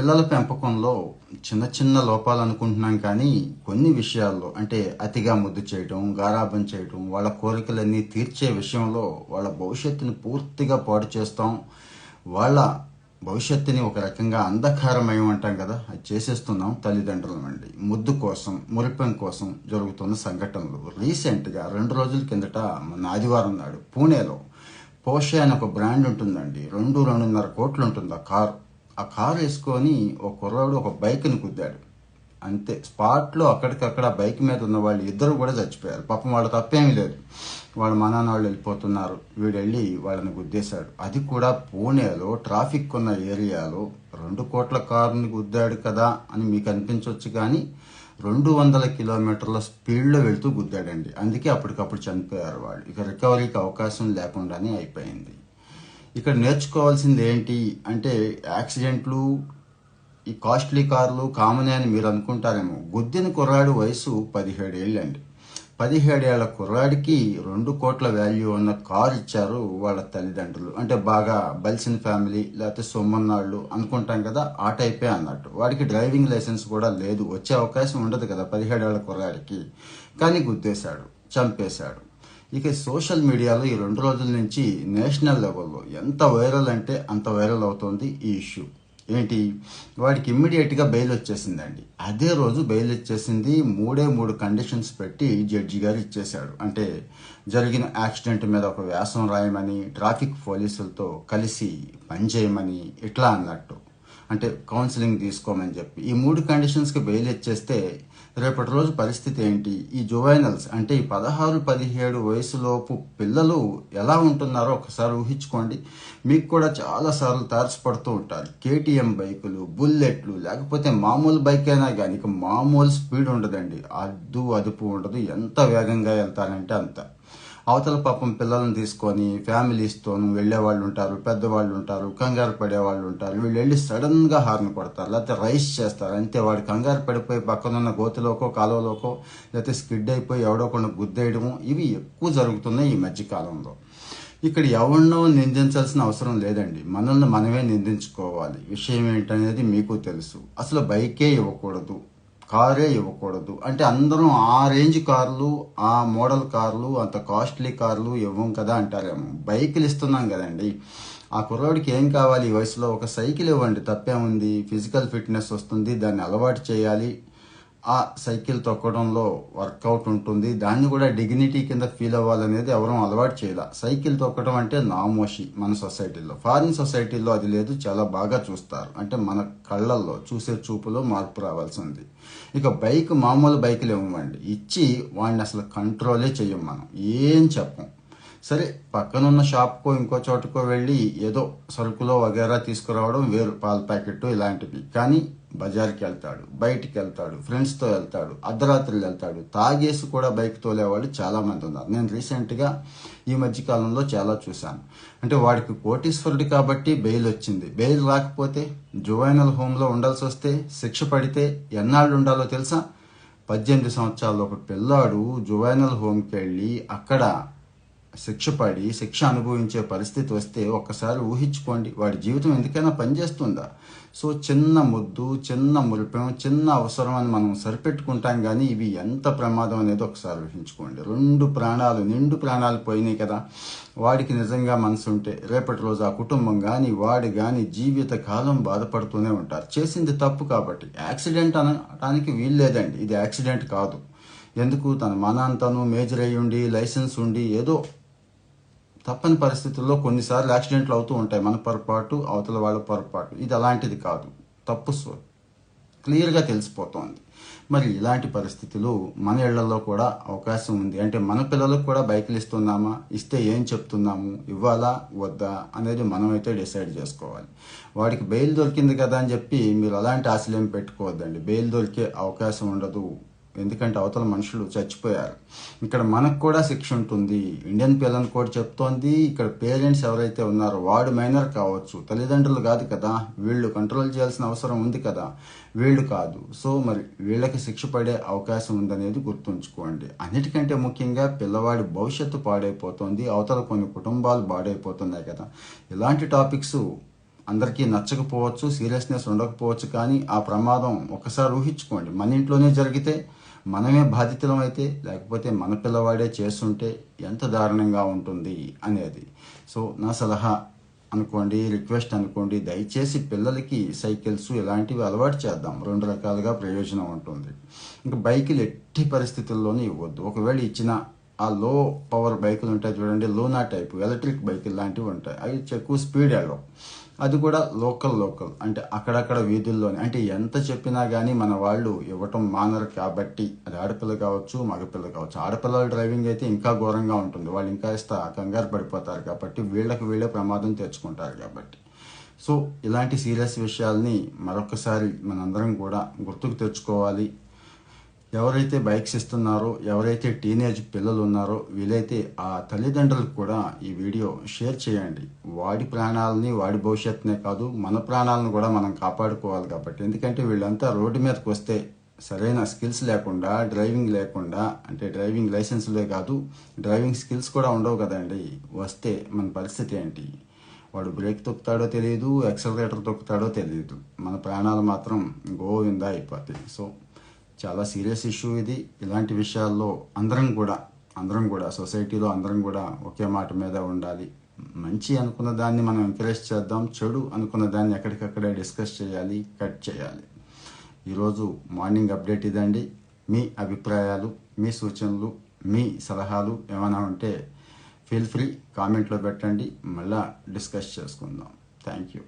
పిల్లల పెంపకంలో చిన్న చిన్న లోపాలు అనుకుంటున్నాం కానీ కొన్ని విషయాల్లో అంటే అతిగా ముద్దు చేయటం గారాబం చేయటం వాళ్ళ కోరికలన్నీ తీర్చే విషయంలో వాళ్ళ భవిష్యత్తుని పూర్తిగా పాడు చేస్తాం. వాళ్ళ భవిష్యత్తుని ఒక రకంగా అంధకారమయం అంటాం కదా అది చేసేస్తున్నాం తల్లిదండ్రులం అండి. ముద్దు కోసం మురిపెం కోసం జరుగుతున్న సంఘటనలు. రీసెంట్గా రెండు రోజుల కిందట మన ఆదివారం నాడు పూణేలో పోషే అని ఒక బ్రాండ్ ఉంటుందండి. రెండు రెండున్నర కోట్లు ఉంటుంది ఆ కారు. ఆ కారు వేసుకొని ఒక కుర్రాడు ఒక బైక్ని గుద్దాడు అంతే. స్పాట్లో అక్కడికక్కడ బైక్ మీద ఉన్న వాళ్ళు ఇద్దరు కూడా చచ్చిపోయారు. పాపం వాళ్ళు తప్పేమీ లేదు. వాళ్ళ నాన్న వాళ్ళు వెళ్ళిపోతున్నారు. వీడు వెళ్ళి వాళ్ళని గుద్దేశాడు. అది కూడా పూణేలో ట్రాఫిక్ ఉన్న ఏరియాలో రెండు కోట్ల కారుని గుద్దాడు కదా అని మీకు అనిపించవచ్చు కానీ రెండు వందల కిలోమీటర్ల స్పీడ్లో వెళ్తూ గుద్దాడండి. అందుకే అప్పటికప్పుడు చనిపోయారు వాళ్ళు. ఇక రికవరీకి అవకాశం లేకుండానే అయిపోయింది. ఇక్కడ నేర్చుకోవాల్సింది ఏంటి అంటే యాక్సిడెంట్లు ఈ కాస్ట్లీ కార్లు కామనే అని మీరు అనుకుంటారేమో. గుద్దిన కుర్రాడు వయసు పదిహేడు ఏళ్ళండి పదిహేడేళ్ళ కుర్రాడికి రెండు కోట్ల వాల్యూ ఉన్న కారు ఇచ్చారు వాళ్ళ తల్లిదండ్రులు. అంటే బాగా బలిసిన ఫ్యామిలీ లేకపోతే సొమ్మన్నాళ్ళు అనుకుంటాం కదా ఆ టైపే అన్నట్టు. వాడికి డ్రైవింగ్ లైసెన్స్ కూడా లేదు. వచ్చే అవకాశం ఉండదు కదా పదిహేడేళ్ళ కుర్రాడికి. కానీ గుద్దేశాడు చంపేశాడు. ఇక సోషల్ మీడియాలో ఈ రెండు రోజుల నుంచి నేషనల్ లెవెల్లో ఎంత వైరల్ అంటే అంత వైరల్ అవుతోంది ఈ ఇష్యూ. ఏంటి? వాడికి ఇమ్మీడియట్గా బెయిల్ వచ్చేసిందండి. అదే రోజు బెయిల్ వచ్చేసింది. మూడే మూడు కండిషన్స్ పెట్టి జడ్జి గారు ఇచ్చేశాడు. అంటే జరిగిన యాక్సిడెంట్ మీద ఒక వ్యాసం రాయమని ట్రాఫిక్ పోలీసులతో కలిసి పనిచేయమని ఇట్లా అన్నట్టు. అంటే కౌన్సిలింగ్ తీసుకోమని చెప్పి. ఈ మూడు కండిషన్స్కి బెయిల్ ఇచ్చేస్తే రేపటి రోజు పరిస్థితి ఏంటి? ఈ జువైనల్స్ అంటే ఈ పదహారు పదిహేడు వయసులోపు పిల్లలు ఎలా ఉంటున్నారో ఒకసారి ఊహించుకోండి. మీకు కూడా చాలాసార్లు తారసపడుతూ ఉంటారు. కేటీఎం బైకులు బుల్లెట్లు లేకపోతే మామూలు బైక్ అయినా కానీ ఇక మామూలు స్పీడ్ ఉండదండి. అద్దు అదుపు ఉండదు. ఎంత వేగంగా వెళ్తారంటే అంత. అవతల పాపం పిల్లల్ని తీసుకొని ఫ్యామిలీస్తో వెళ్ళే వాళ్ళు ఉంటారు పెద్దవాళ్ళు ఉంటారు కంగారు పడే వాళ్ళు ఉంటారు. వీళ్ళు వెళ్ళి సడన్గా హార్న్ కొడతారు లేకపోతే రైస్ చేస్తారు. అంతే వాడు కంగారు పడిపోయి పక్కనున్న గోతిలోకో కాలువలోకో లేకపోతే స్కిడ్ అయిపోయి ఎవడో కొన్ని గుద్దేయడము ఇవి ఎక్కువ జరుగుతున్నాయి ఈ మధ్యకాలంలో ఇక్కడ ఎవరినో నిందించాల్సిన అవసరం లేదండి. మనల్ని మనమే నిందించుకోవాలి. విషయం ఏంటనేది మీకు తెలుసు. అసలు బైకే ఇవ్వకూడదు. కారే ఇవ్వకూడదు. అంటే అందరం ఆ రేంజ్ కార్లు ఆ మోడల్ కార్లు అంత కాస్ట్లీ కార్లు ఇవ్వం కదా అంటారేమో. బైకులు ఇస్తున్నాం కదండి. ఆ కుర్రాడికి ఏం కావాలి ఈ వయసులో? ఒక సైకిల్ ఇవ్వండి. తప్పేముంది? ఫిజికల్ ఫిట్నెస్ వస్తుంది. దాన్ని అలవాటు చేయాలి. ఆ సైకిల్ తొక్కడంలో వర్కౌట్ ఉంటుంది. దాన్ని కూడా డిగ్నిటీ కింద ఫీల్ అవ్వాలనేది ఎవరూ అలవాటు చేయాల. సైకిల్ తొక్కడం అంటే నామోషి మన సొసైటీలో. ఫారిన్ సొసైటీలో అది లేదు చాలా బాగా చూస్తారు. అంటే మన కళ్ళల్లో చూసే చూపులో మార్పు రావాల్సి ఉంది ఇక బైక్ మామూలు బైకులు ఇవ్వండి ఇచ్చి వాడిని అసలు కంట్రోలే చెయ్యం మనం. ఏం చెప్పం. సరే పక్కనున్న షాప్కో ఇంకో చోటుకో వెళ్ళి ఏదో సరుకులో వగేరా తీసుకురావడం వేరు పాల ప్యాకెట్ ఇలాంటివి. కానీ బజార్కి వెళ్తాడు బయటికి వెళ్తాడు ఫ్రెండ్స్తో వెళ్తాడు అర్ధరాత్రులు వెళ్తాడు. తాగేసి కూడా బైక్ తోలేవాళ్ళు చాలామంది ఉన్నారు. నేను రీసెంట్గా ఈ మధ్యకాలంలో చాలా చూశాను. అంటే వాడికి కోటీశ్వరుడు కాబట్టి బెయిల్ వచ్చింది. బెయిల్ రాకపోతే జువైనల్ హోమ్లో ఉండాల్సి వస్తే శిక్ష పడితే ఎన్నాళ్ళు ఉండాలో తెలుసా? పద్దెనిమిది సంవత్సరాల ఒక పిల్లాడు జువైనల్ హోమ్కి వెళ్ళి అక్కడ శిక్ష పడి శిక్ష అనుభవించే పరిస్థితి వస్తే ఒక్కసారి ఊహించుకోండి వాడి జీవితం ఎందుకైనా పనిచేస్తుందా? సో చిన్న ముద్దు చిన్న మురిపం చిన్న అవసరం అని మనం సరిపెట్టుకుంటాం కానీ ఇవి ఎంత ప్రమాదం అనేది ఒకసారి ఊహించుకోండి. రెండు ప్రాణాలు నిండు ప్రాణాలు పోయినాయి కదా. వాడికి నిజంగా మనసు ఉంటే రేపటి రోజు ఆ కుటుంబం కానీ వాడి కానీ జీవిత కాలం బాధపడుతూనే ఉంటారు. చేసింది తప్పు కాబట్టి. యాక్సిడెంట్ అనడానికి వీల్లేదండి ఇది యాక్సిడెంట్ కాదు. ఎందుకు? తన మనాంతను మేజర్ అయ్యుండి లైసెన్స్ ఉండి ఏదో తప్పని పరిస్థితుల్లో కొన్నిసార్లు యాక్సిడెంట్లు అవుతూ ఉంటాయి. మన పొరపాటు అవతల వాళ్ళ పొరపాటు. ఇది అలాంటిది కాదు. తప్పు సో క్లియర్గా తెలిసిపోతోంది. మరి ఇలాంటి పరిస్థితులు మన ఇళ్ళలో కూడా అవకాశం ఉంది. అంటే మన పిల్లలకు కూడా బైకులు ఇస్తున్నామా? ఇస్తే ఏం చెప్తున్నాము? ఇవ్వాలా? వద్దా? అనేది మనమైతే డిసైడ్ చేసుకోవాలి. వాడికి బెయిల్ దొరికింది కదా అని చెప్పి మీరు అలాంటి ఆశలేం పెట్టుకోవద్దండి. బెయిల్ దొరికే అవకాశం ఉండదు. ఎందుకంటే అవతల మనుషులు చచ్చిపోయారు. ఇక్కడ మనకు కూడా శిక్ష ఉంటుంది. ఇండియన్ పిల్లలు కూడా చెప్తోంది. ఇక్కడ పేరెంట్స్ ఎవరైతే ఉన్నారో వాడు మైనర్ కావచ్చు. తల్లిదండ్రులు కాదు కదా. వీళ్ళు కంట్రోల్ చేయాల్సిన అవసరం ఉంది కదా. వీళ్ళు కాదు. సో మరి వీళ్ళకి శిక్ష పడే అవకాశం ఉందనేది గుర్తుంచుకోండి. అన్నిటికంటే ముఖ్యంగా పిల్లవాడి భవిష్యత్తు పాడైపోతుంది. అవతల కొన్ని కుటుంబాలు పాడైపోతున్నాయి కదా. ఇలాంటి టాపిక్స్ అందరికీ నచ్చకపోవచ్చు సీరియస్నెస్ ఉండకపోవచ్చు. కానీ ఆ ప్రమాదం ఒకసారి ఊహించుకోండి. మన ఇంట్లోనే జరిగితే మనమే బాధితులం అయితే లేకపోతే మన పిల్లవాడే చేస్తుంటే ఎంత దారుణంగా ఉంటుంది అనేది. సో నా సలహా అనుకోండి రిక్వెస్ట్ అనుకోండి దయచేసి పిల్లలకి సైకిల్స్ ఇలాంటివి అలవాటు చేద్దాం. రెండు రకాలుగా ప్రయోజనం ఉంటుంది. ఇంకా బైకులు ఎట్టి పరిస్థితుల్లోనూ ఇవ్వద్దు. ఒకవేళ ఇచ్చిన ఆ లో పవర్ బైకులు ఉంటాయి చూడండి లోనా టైప్ ఎలక్ట్రిక్ బైకులు లాంటివి ఉంటాయి. అవి ఎక్కువ స్పీడ్ వెళ్ళవు అది కూడా లోకల్ లోకల్. అంటే అక్కడక్కడ వీధుల్లోనే. అంటే ఎంత చెప్పినా కానీ మన వాళ్ళు ఇవ్వటం మానరు కాబట్టి అది ఆడపిల్ల కావచ్చు మగపిల్ల కావచ్చు. ఆడపిల్లల డ్రైవింగ్ అయితే ఇంకా ఘోరంగా ఉంటుంది. వాళ్ళు ఇంకా ఇస్తా కంగారు పడిపోతారు కాబట్టి వీళ్ళకి వీళ్ళే ప్రమాదం తెచ్చుకుంటారు కాబట్టి. సో ఇలాంటి సీరియస్ విషయాల్ని మరొకసారి మనందరం కూడా గుర్తుకు తెచ్చుకోవాలి. ఎవరైతే బైక్స్ ఇస్తున్నారో ఎవరైతే టీనేజ్ పిల్లలు ఉన్నారో వీలైతే ఆ తల్లిదండ్రులకు కూడా ఈ వీడియో షేర్ చేయండి. వాడి ప్రాణాలని వాడి భవిష్యత్తునే కాదు మన ప్రాణాలను కూడా మనం కాపాడుకోవాలి కాబట్టి. ఎందుకంటే వీళ్ళంతా రోడ్డు మీదకి వస్తే సరైన స్కిల్స్ లేకుండా డ్రైవింగ్ లేకుండా అంటే డ్రైవింగ్ లైసెన్స్లే కాదు డ్రైవింగ్ స్కిల్స్ కూడా ఉండవు కదండి. వస్తే మన పరిస్థితి ఏంటి? వాడు బ్రేక్ తొక్కుతాడో తెలియదు యాక్సలరేటర్ తొక్కుతాడో తెలియదు. మన ప్రాణాలు మాత్రం గోవిందా అయిపోతాయి. సో చాలా సీరియస్ ఇష్యూ ఇది. ఇలాంటి విషయాల్లో అందరం కూడా అందరం కూడా సొసైటీలో అందరం కూడా ఒకే మాట మీద ఉండాలి. మంచి అనుకున్న దాన్ని మనం ఎంకరేజ్ చేద్దాం చెడు అనుకున్న దాన్ని ఎక్కడికక్కడే డిస్కస్ చేయాలి కట్ చేయాలి. ఈరోజు మార్నింగ్ అప్డేట్ ఇదండి. మీ అభిప్రాయాలు మీ సూచనలు మీ సలహాలు ఏమైనా ఉంటే ఫీల్ ఫ్రీ కామెంట్లో పెట్టండి. మళ్ళా డిస్కస్ చేసుకుందాం. Thank you.